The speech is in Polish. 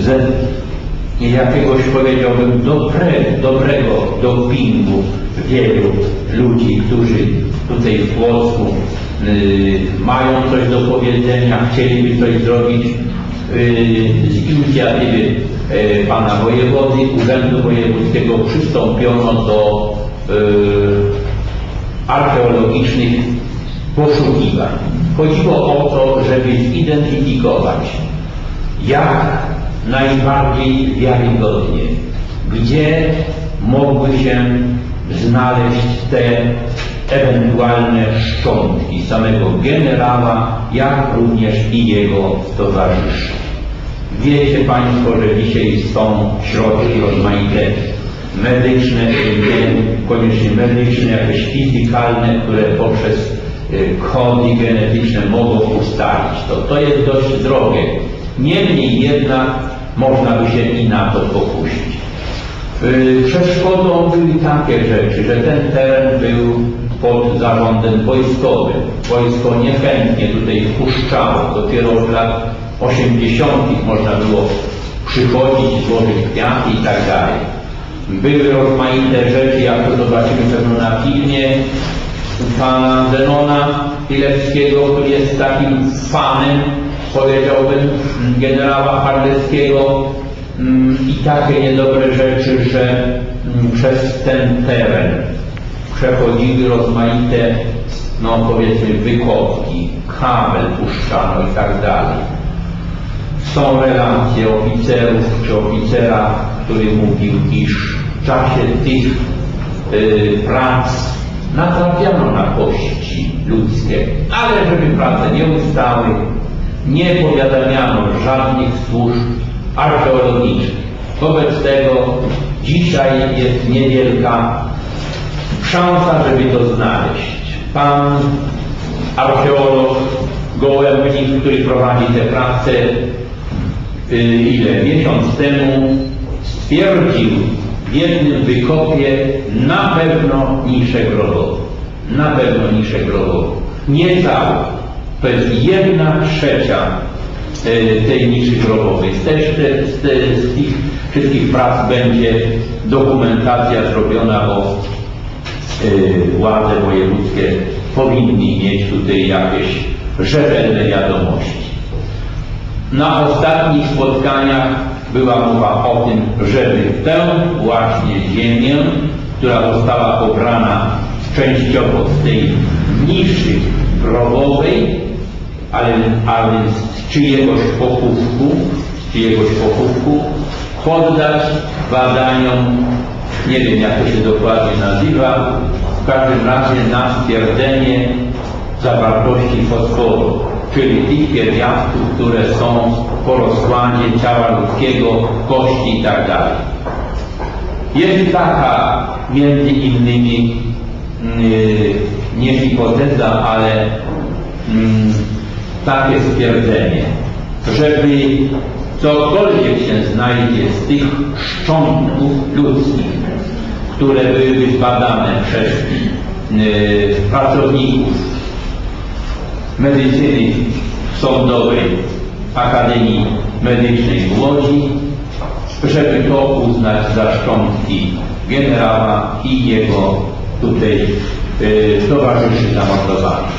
ze jakiegoś powiedziałbym dobre, dobrego dopingu wielu ludzi, którzy tutaj w Płocku y, mają coś do powiedzenia, chcieliby coś zrobić y, z inicjatywy y, pana wojewody, Urzędu Wojewódzkiego przystąpiono do y, archeologicznych poszukiwań. Chodziło o to, żeby zidentyfikować, jak najbardziej wiarygodnie, gdzie mogły się znaleźć te ewentualne szczątki samego generała, jak również i jego towarzyszy. Wiecie Państwo, że dzisiaj są środki rozmaite medyczne, nie koniecznie medyczne, jakieś fizykalne, które poprzez y, kody genetyczne mogą ustalić to. To jest dość drogie. Niemniej jednak można by się i na to pokusić. Y, Przeszkodą były takie rzeczy, że ten teren był pod zarządem wojskowym. Wojsko niechętnie tutaj wpuszczało. Dopiero w lat 80. można było przychodzić, złożyć kwiaty i tak dalej. Były rozmaite rzeczy, jak to zobaczymy pewno na filmie, pana Zenona Pilewskiego, który jest takim fanem, powiedziałbym, generała Harleckiego mm, i takie niedobre rzeczy, że mm, przez ten teren przechodziły rozmaite, no powiedzmy, wykopki, kabel puszczano i tak dalej. Są relacje oficerów czy oficera, który mówił, iż w czasie tych y, prac natrafiano na kości ludzkie, ale żeby prace nie ustały, nie powiadamiano żadnych służb archeologicznych. Wobec tego dzisiaj jest niewielka szansa, żeby to znaleźć. Pan archeolog Gołębnik, który prowadzi te prace, y, ile? Miesiąc temu stwierdził w jednym wykopie na pewno niszę grobową. Na pewno niszę grobową. Nie całą. To jest jedna trzecia y, tej niszy grobowej. Z, też, z, z tych wszystkich prac będzie dokumentacja zrobiona, bo y, władze wojewódzkie powinny mieć tutaj jakieś rzetelne wiadomości. Na ostatnich spotkaniach była mowa o tym, żeby tę właśnie ziemię, która została pobrana częściowo z tej niszy grobowej, ale, ale z czyjegoś pochówku, z czyjegoś pochówku, poddać badaniom, nie wiem jak to się dokładnie nazywa, w każdym razie na stwierdzenie zawartości fosforu, czyli tych pierwiastków, które są po rozkładzie ciała ludzkiego, kości i tak. Jest taka między innymi yy, nie hipoteza, ale mm, takie stwierdzenie, żeby cokolwiek się znajdzie z tych szczątków ludzkich, które były zbadane przez yy, pracowników medycyny sądowej Akademii Medycznej w Łodzi, żeby to uznać za szczątki generała i jego tutaj yy, towarzyszy zamordowanych.